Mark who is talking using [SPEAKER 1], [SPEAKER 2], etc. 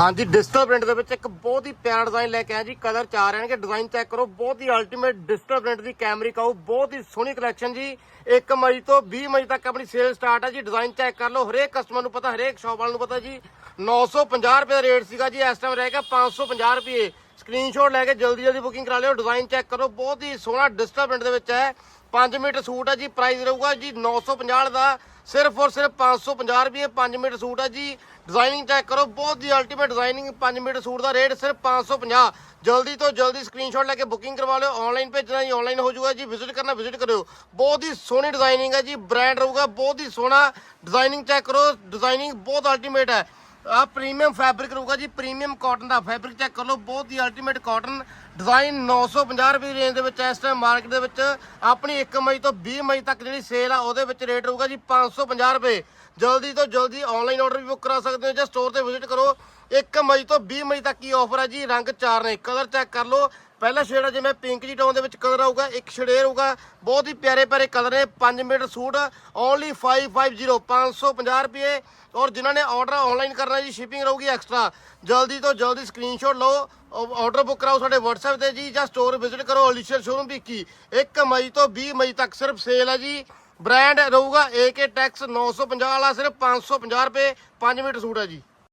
[SPEAKER 1] ਹਾਂਜੀ digital print ਦੇ ਵਿੱਚ ਇੱਕ ਬਹੁਤ ਹੀ ਪਿਆਰਾ ਡਿਜ਼ਾਈਨ ਲੈ ਕੇ ਆਇਆ ਜੀ। ਕਲਰ ਚਾਰ ਰਹਿਣਗੇ ਡਿਜ਼ਾਈਨ ਚੈੱਕ ਕਰੋ। ਬਹੁਤ ਹੀ ਅਲਟੀਮੇਟ ਡਿਜੀਟਲ ਪ੍ਰਿੰਟ ਦੀ ਕੈਮਰੀ ਆਊ ਬਹੁਤ ਹੀ ਸੋਹਣੀ ਕਲੈਕਸ਼ਨ ਜੀ। 1 ਮਈ ਤੋਂ 20 ਮਈ ਤੱਕ ਆਪਣੀ ਸੇਲ ਸਟਾਰਟ ਹੈ ਜੀ। ਡਿਜ਼ਾਈਨ ਚੈੱਕ ਕਰ ਲਓ। ਹਰੇਕ ਕਸਟਮਰ ਨੂੰ ਪਤਾ, ਹਰੇਕ ਸ਼ਾਪ ਵਾਲ ਨੂੰ ਪਤਾ ਜੀ। 950 ਰੁਪਏ ਦਾ ਰੇਟ ਸੀਗਾ ਜੀ। ਇਸ ਟਾਈਮ ਰਹਿ ਗਿਆ 550 ਰੁਪਏ। ਸਕਰੀਨਸ਼ਾਟ ਲੈ ਕੇ ਜਲਦੀ ਜਲਦੀ ਬੁਕਿੰਗ ਕਰਾ ਲਿਓ। ਡਿਜ਼ਾਈਨ ਚੈੱਕ ਕਰੋ। ਬਹੁਤ ਹੀ ਸੋਹਣਾ ਡਿਜੀਟਲ ਪ੍ਰਿੰਟ ਦੇ ਵਿੱਚ ਹੈ। 5 ਮੀਟਰ ਸੂਟ ਹੈ ਜੀ। ਪ੍ਰਾਈਸ ਰਹੂਗਾ ਜੀ 950 ਦਾ। ਸਿਰਫ ਔਰ ਸਿਰਫ 550 ਰੁਪਏ 5 ਮੀਟਰ ਸੂਟ ਹੈ ਜੀ। ਡਿਜ਼ਾਈਨਿੰਗ ਚੈੱਕ ਕਰੋ, ਬਹੁਤ ਹੀ ਅਲਟੀਮੇਟ ਡਿਜ਼ਾਈਨਿੰਗ 5 ਮੀਟਰ ਸੂਟ ਦਾ ਰੇਟ ਸਿਰਫ 550 ਜਲਦੀ ਤੋਂ ਜਲਦੀ ਸਕਰੀਨਸ਼ਾਟ ਲੈ ਕੇ ਬੁਕਿੰਗ ਕਰਵਾ ਲਿਓ ਆਨਲਾਈਨ ਭੇਜਣਾ ਜੀ ਆਨਲਾਈਨ ਹੋ ਜਾਊਗਾ ਜੀ ਵਿਜ਼ਿਟ ਕਰਨਾ ਵਿਜ਼ਿਟ ਕਰਿਓ। ਬਹੁਤ ਹੀ ਸੋਹਣੀ ਡਿਜ਼ਾਈਨਿੰਗ ਹੈ ਜੀ ਬ੍ਰਾਂਡ ਰਹੂਗਾ, ਬਹੁਤ ਹੀ ਸੋਹਣਾ ਡਿਜ਼ਾਈਨਿੰਗ ਚੈੱਕ ਕਰੋ ਡਿਜ਼ਾਈਨਿੰਗ ਬਹੁਤ ਅਲਟੀਮੇਟ ਹੈ। ਆ ਪ੍ਰੀਮੀਅਮ ਫੈਬਰਿਕ ਰਹੂਗਾ ਜੀ, ਪ੍ਰੀਮੀਅਮ ਕਾਟਨ ਦਾ ਫੈਬਰਿਕ ਚੈੱਕ ਕਰ ਲਓ, ਬਹੁਤ ਹੀ ਅਲਟੀਮੇਟ ਕਾਟਨ ਡਿਜ਼ਾਈਨ 950 ਰੁਪਏ ਦੀ ਰੇਂਜ ਦੇ ਵਿੱਚ ਇਸ ਟਾਈਮ ਮਾਰਕੀਟ ਦੇ ਵਿੱਚ ਆਪਣੀ 1 ਮਈ ਤੋਂ 20 ਮਈ ਤੱਕ ਜਿਹੜੀ ਸੇਲ ਆ, ਉਹਦੇ ਵਿੱਚ ਰੇਟ ਰਹੂਗਾ ਜੀ 550 ਰੁਪਏ। ਜਲਦੀ ਤੋਂ ਜਲਦੀ ਆਨਲਾਈਨ ਆਰਡਰ ਵੀ ਬੁੱਕ ਕਰਾ ਸਕਦੇ ਹੋ ਜਾਂ ਸਟੋਰ ਤੇ ਵਿਜ਼ਿਟ ਕਰੋ। 1 ਮਈ ਤੋਂ 20 ਮਈ ਤੱਕ ਹੀ ਆਫਰ ਹੈ ਜੀ, ਰੰਗ ਚਾਰ ਨੇ ਕਲਰ ਚੈੱਕ ਕਰ ਲਓ ਪਹਿਲਾ ਸ਼ੇਡ ਹੈ ਜਿਵੇਂ ਪਿੰਕ ਜੀ ਟੋਨ ਦੇ ਵਿੱਚ ਕਲਰ ਆਊਗਾ, ਇੱਕ ਸ਼ੇਡ ਇਹ ਰਹੂਗਾ। ਬਹੁਤ ਹੀ ਪਿਆਰੇ ਪਿਆਰੇ ਕਲਰ ਨੇ 5 ਮੀਟਰ ਸੂਟ ਓਨਲੀ 550 550 ਰੁਪਏ। ਔਰ ਜਿਨ੍ਹਾਂ ਨੇ ਆਰਡਰ ਆਨਲਾਈਨ ਕਰਨਾ ਜੀ ਸ਼ਿਪਿੰਗ ਰਹੂਗੀ ਐਕਸਟਰਾ ਜਲਦੀ ਤੋਂ ਜਲਦੀ ਸਕਰੀਨਸ਼ਾਟ ਲਓ ਆਰਡਰ ਬੁੱਕ ਕਰਾਓ ਸਾਡੇ WhatsApp ਤੇ ਜੀ, ਜਾਂ ਸਟੋਰ ਵਿਜ਼ਿਟ ਕਰੋ ਅਲੀਸ਼ਰ ਸ਼ੋਰੂਮ ਵੀ ਕੀ 1 ਮਈ ਤੋਂ 20 ਮਈ ਤੱਕ ਸਿਰਫ ਸੇਲ ਹੈ ਜੀ। ਬ੍ਰਾਂਡ ਰਹੂਗਾ AK ਟੈਕਸ 950 ਵਾਲਾ, ਸਿਰਫ 550 ਰੁਪਏ 5 ਮੀਟਰ ਸੂਟ ਹੈ ਜੀ।